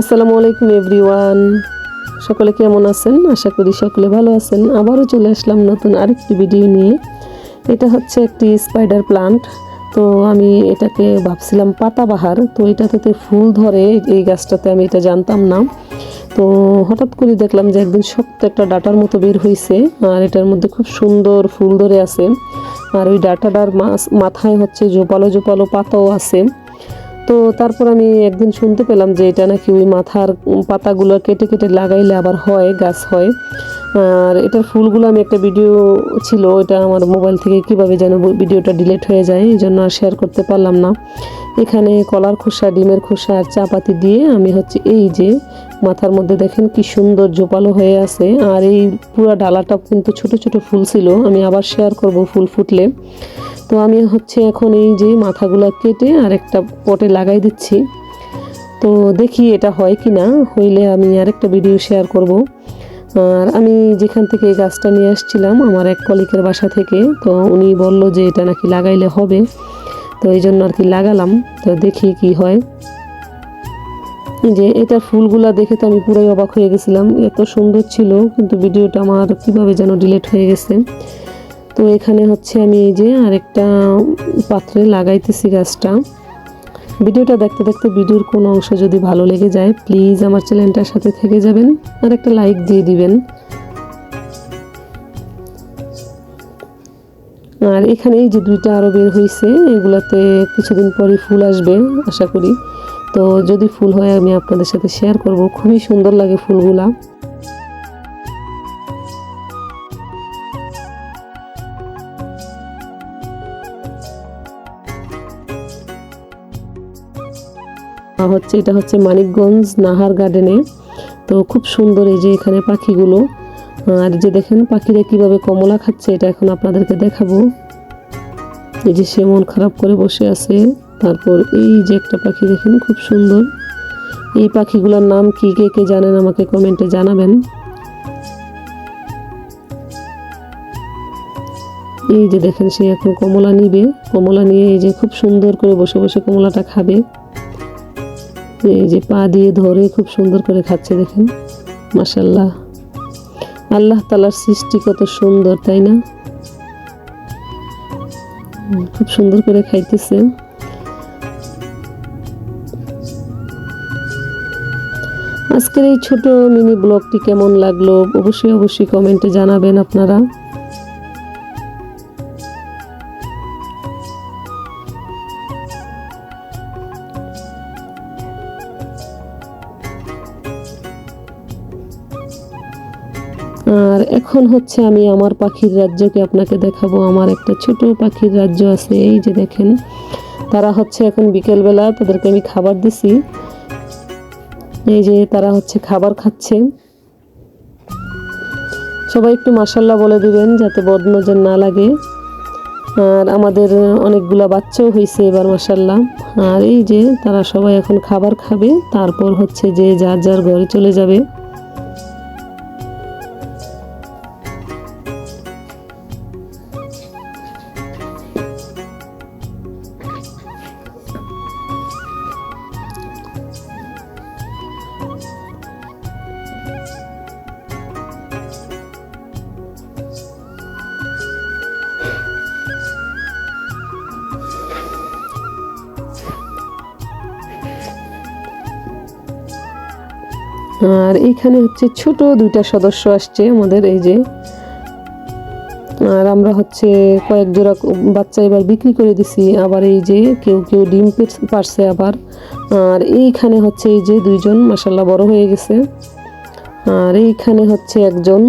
আসসালামু আলাইকুম, এভরিওয়ান। সকলে কেমন আছেন? আশা করি সকলে ভালো আছেন। আবারও চলে আসলাম নতুন আরেকটি ভিডিও নিয়ে। এটা হচ্ছে একটি স্পাইডার প্লান্ট তো আমি এটাকে ভাবছিলাম পাতাবাহার। তো এটাতে ফুল ধরে এই গাছটাতে, আমি এটা জানতাম না। তো হঠাৎ করে দেখলাম যে একদিন শক্ত একটা ডাটার মতো বের হয়েছে আর এটার মধ্যে খুব সুন্দর ফুল ধরে আছে। আর ওই ডাটাটার মাথায় হচ্ছে জোপালো জোপালো পাতাও আছে। তো তারপর আমি একদিন শুনতে পেলাম যে এটা নাকি ওই মাথার পাতাগুলো কেটে কেটে লাগাইলে আবার হয়, গাছ হয়। আর এটার ফুলগুলো আমি একটা ভিডিও ছিল এটা আমার মোবাইল থেকে কীভাবে যেন ভিডিওটা ডিলিট হয়ে যায়, এই জন্য আর শেয়ার করতে পারলাম না। এখানে কলার খোসা, ডিমের খোসা আর চাপাতি দিয়ে আমি হচ্ছে এই যে মাথার মধ্যে দেখেন কি সুন্দর জোপালো হয়ে আছে। আর এই পুরো ডালাটা কিন্তু ছোট ছোট ফুল ছিল, আমি আবার শেয়ার করব ফুল ফুটলে। তো আমি হচ্ছে এখন এই যে মাথাগুলো কেটে আর একটা পটে লাগাই দিচ্ছি। তো দেখি এটা হয় কি না হইলে আমি আরেকটা ভিডিও শেয়ার করব। আর আমি যেখান থেকে এই গাছটা নিয়ে আসছিলাম, আমার এক কলিকের বাসা থেকে, তো উনি বলল যে এটা নাকি লাগাইলে হবে। তো এই জন্য আর কি লাগালাম, তো দেখি কি হয়। যে এটা ফুলগুলা দেখে তো আমি পুরাই অবাক হয়ে গেছিলাম, এত সুন্দর ছিল, কিন্তু ভিডিওটা আমার কীভাবে যেন ডিলেট হয়ে গেছে। তো এখানে হচ্ছে আমি এই যে আরেকটা পাত্রে লাগাইতেছি গাছটা। ভিডিওটা দেখতে দেখতে ভিডিওর কোনো অংশ যদি ভালো লেগে যায় প্লিজ আমার চ্যানেলটার সাথে থেকে যাবেন আর একটা লাইক দিয়ে দিবেন। আর এখানে এই যে দুইটা আরও বের হয়েছে এগুলাতে কিছুদিন পরই ফুল আসবে, আশা করি। তো যদি ফুল হয় আমি আপনাদের সাথে শেয়ার করব, খুবই সুন্দর লাগে ফুলগুলা। হচ্ছে এটা হচ্ছে মানিকগঞ্জ নাহার গার্ডেনে তো খুব সুন্দর এই যে এখানে পাখিগুলো। আর যে দেখেন, পাখিরা কীভাবে কমলা খাচ্ছে, এটা এখন আপনাদেরকে দেখাবো। এই যে সে মন খারাপ করে বসে আছে। তারপর এই যে একটা পাখি দেখেন, খুব সুন্দর। এই পাখিগুলোর নাম কি, কে কে জানেন আমাকে কমেন্টে জানাবেন। এই যে দেখেন, সে এখন কমলা নিবে। কমলা নিয়ে এই যে খুব সুন্দর করে বসে বসে কমলাটা খাবে। এই যে পা দিয়ে ধরে খুব সুন্দর করে খাচ্ছে দেখেন মাসাল্লাহ আল্লাহ তালার সৃষ্টি কত সুন্দর, তাই না? খুব সুন্দর করে খাইতেছে। আজকের এই ছোট মিনি ব্লগটি কেমন লাগল? অবশ্যই অবশ্যই কমেন্টে জানাবেন আপনারা। আর এখন হচ্ছে আমি আমার পাখির রাজ্যকে আপনাকে দেখাবো। আমার একটা ছোট পাখির রাজ্য আছে, এই যে দেখেন। তারা হচ্ছে এখন বিকেলবেলা তাদেরকে আমি খাবার দিছি। এই যে তারা হচ্ছে খাবার খাচ্ছে। সবাই একটু মাসাল্লাহ বলে দিবেন যাতে বদনজর না লাগে। আর আমাদের অনেকগুলা বাচ্চাও হয়েছে এবার মাসাল্লাহ আর এই যে তারা সবাই এখন খাবার খাবে, তারপর হচ্ছে যে যার যার ঘরে চলে যাবে। আর এইখানে হচ্ছে ছোট দুইটা সদস্য আসছে আমাদের, এই যে। আর আমরা হচ্ছে কয়েক জোড়া বাচ্চা এবার বিক্রি করে দিছি, আবার এই যে কেউ কেউ ডিম পারছে আবার। আর এইখানে হচ্ছে এই যে দুইজন মাসাল্লাহ বড় হয়ে গেছে। আর এইখানে হচ্ছে একজন